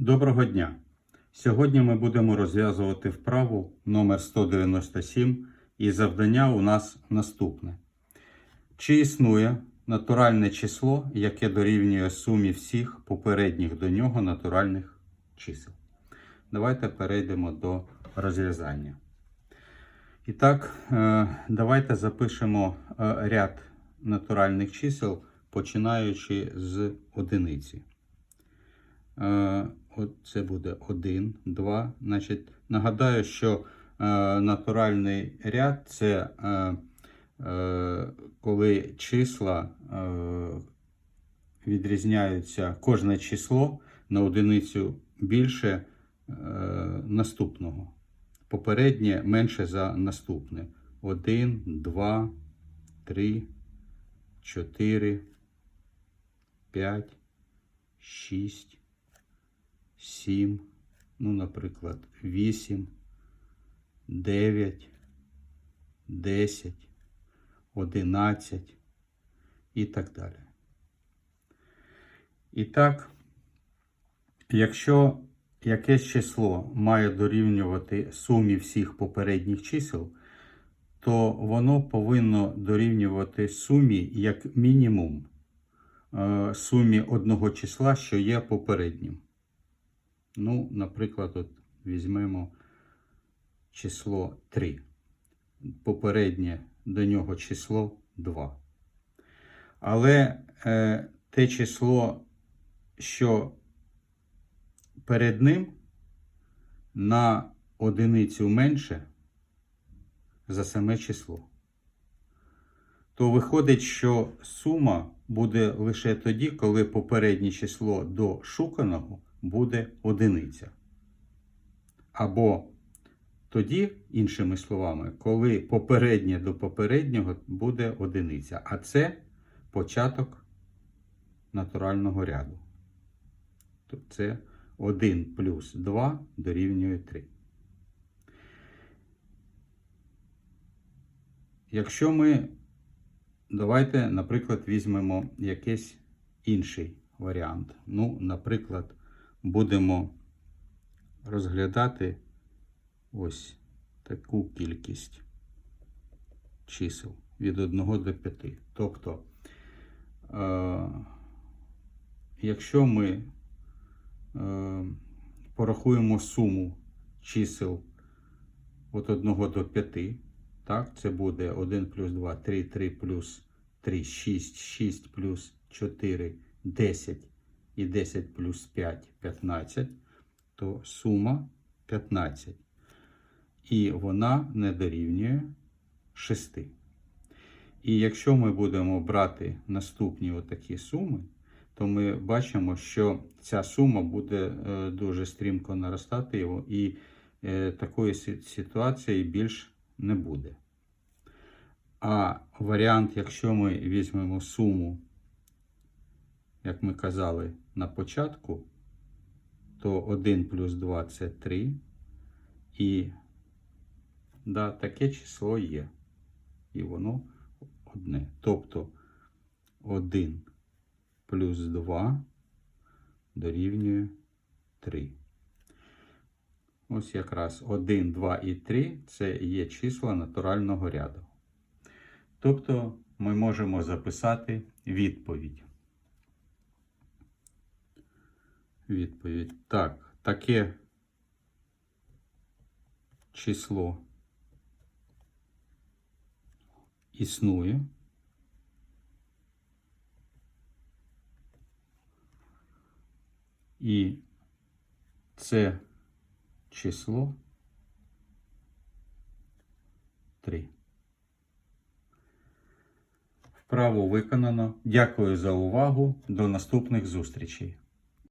Доброго дня! Сьогодні ми будемо розв'язувати вправу номер 197 і завдання у нас наступне. Чи існує натуральне число, яке дорівнює сумі всіх попередніх до нього натуральних чисел? Давайте перейдемо до розв'язання. І так, е, давайте запишемо е, ряд натуральних чисел, починаючи з одиниці. Це буде 1, 2. Значить, нагадаю, що е, натуральний ряд це е, е, коли числа е, відрізняються кожне число на одиницю більше е, наступного. Попереднє менше за наступне. 1, 2, 3, 4, 5, 6, 7, ну, наприклад, 8, 9, 10, 11 і так далі. І так, якщо якесь число має дорівнювати сумі всіх попередніх чисел, то воно повинно дорівнювати сумі як мінімум е, сумі одного числа, що є попереднім. Ну, наприклад, от візьмемо число 3. Попереднє до нього число 2. Але е, те число, що перед ним на одиницю менше за саме число. То виходить, що сума буде лише тоді, коли попереднє число до шуканого буде одиниця. Або тоді, іншими словами, коли попереднє до попереднього буде одиниця. А це початок натурального ряду. Тобто це 1 плюс 2 дорівнює 3. Якщо ми, давайте, наприклад, візьмемо якийсь інший варіант. Ну, наприклад, будемо розглядати ось таку кількість чисел від 1 до 5. Тобто, е, якщо ми е, порахуємо суму чисел від 1 до 5, так, це буде 1 плюс 2, 3, 3 плюс 3, 6, 6 плюс 4, 10 і 10 плюс 5 15, то сума 15. І вона не дорівнює 6. І якщо ми будемо брати наступні отакі суми, то ми бачимо, що ця сума буде е, дуже стрімко наростати, і е, такої ситуації більш не буде. А варіант, якщо ми візьмемо суму, як ми казали на початку, то 1 плюс 2 це 3. І да, таке число є. І воно одне. Тобто 1 плюс 2 дорівнює 3. Ось якраз 1, 2 і 3 це є числа натурального ряду. Тобто ми можемо записати відповідь. Відповідь. Так, таке число існує. І це число 3. Вправо виконано. Дякую за увагу. До наступних зустрічей.